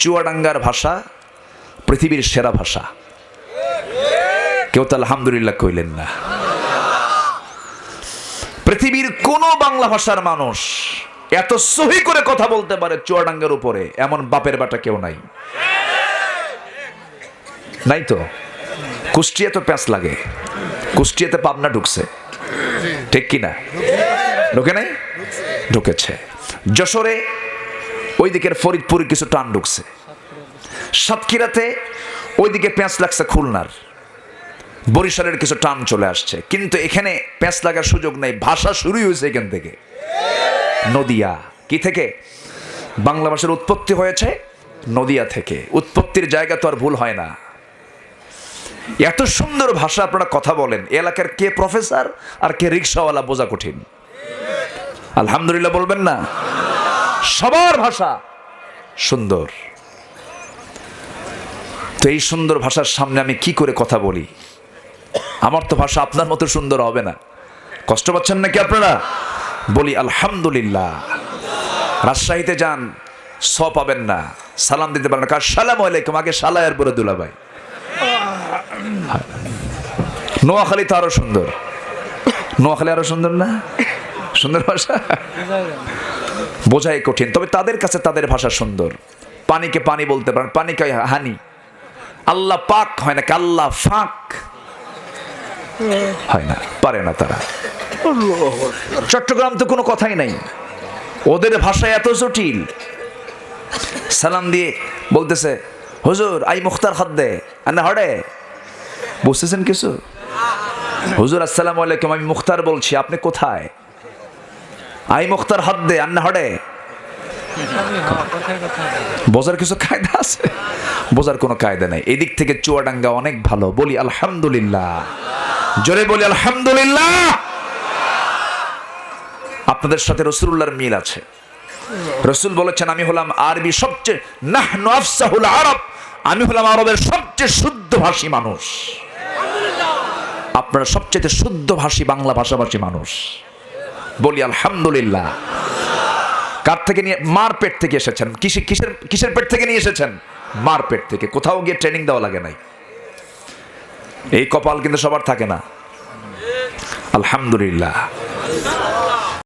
চুয়াডাঙ্গার ভাষা, পৃথিবীর সেরা ভাষা। কেউ তো আলহামদুলিল্লাহ কইলেন না। পৃথিবীর কোন বাংলা ভাষার মানুষ এত সহি করে কথা বলতে পারে চুয়াডাঙ্গার উপরে, এমন বাপের বাটা কেউ নাই। নাই তো? কুষ্টিয়া তো প্যাঁচ লাগে। কুষ্টিয়াতে পাবনা ঢুকছে। ঠিক কি না ঢুকে নাই? ঢুকেছে। যশোরে ওই দিকের ফরিদপুরে কিছু টান ঢুকছে। সাতক্ষীরাতে ওইদিকে পেঁচ লাগছে খুলনার। বরিশালের কিছু টান চলে আসছে। কিন্তু এখানে পেঁচ লাগার সুযোগ নেই। ভাষা শুরুই হয়েছে এখান থেকে। নদিয়া। কি থেকে? বাংলা ভাষার উৎপত্তি হয়েছে নদিয়া থেকে। উৎপত্তির জায়গা তো আর ভুল হয় না। এত সুন্দর ভাষা আপনারা কথা বলেন। এলাকার কে প্রফেসর আর কে রিক্সাওয়ালা বোঝা কঠিন। আলহামদুলিল্লাহ বলবেন না? সবার ভাষা সুন্দর। তো এই সুন্দর ভাষার সামনে আমি কি করে কথা বলি? আমার তো ভাষা আপনার মতো সুন্দর হবে না। কষ্ট পাচ্ছেন নাকি আপনারা? বলি, আলহামদুলিল্লাহ। রাজশাহীতে যান স পাবেন না। সালাম দিতে পারেন কার সালাম আলাইকুম। আগে সালায়ের পরে দুলাভাই নোয়াখালী তো আরও সুন্দর। নোয়াখালী আরও সুন্দর না? সুন্দর ভাষা? বোঝাই কঠিন। তবে তাদের কাছে তাদের ভাষা সুন্দর। পানিকে পানি বলতে পারেন। পানিকে হানি? আল্লাহ পাক হয় না আল্লাহ ফাঁক? হয় না, পারে না তারা। চট্টগ্রাম তো কোনো কথাই নাই। ওদের ভাষা এত জটিল। সালাম দিয়ে বলতেছে, হুজুর, আই মুখতার খাদ্দে, আন্না হড়ে? বুঝতেছেন কিছু? হুজুর, আসসালামু আলাইকুম, আমি মুখতার বলছি, আপনি কোথায়? আই মুখতার হাত দে, আন্না হড়ে। বোঝার কিছু কায়দা আছে? বোঝার কোনো কায়দা নাই। এদিক থেকে চুয়াডাঙ্গা অনেক ভালো। বলি আলহামদুলিল্লাহ। জোরে বলি আলহামদুলিল্লাহ। আপনাদের সাথে রসুল্লাহর মিল আছে। রসুল বলেছেন, আমি হলাম আরবি সবচেয়ে নাহনু আফসাহুল আরব। আমি হলাম আরবের সবচেয়ে শুদ্ধ ভাষী মানুষ। আপনারা সবচেয়ে শুদ্ধ ভাষী বাংলা ভাষাভাষী মানুষ। বলি, আলহামদুলিল্লাহ। কার থেকে নিয়ে, মার পেট থেকে এসেছেন? কিসে কিসের কিসের পেট থেকে নিয়ে এসেছেন? মার পেট থেকে। কোথাও গিয়ে ট্রেনিং দেওয়া লাগে নাই। এই কপাল কিন্তু সবার থাকে না। আলহামদুলিল্লাহ।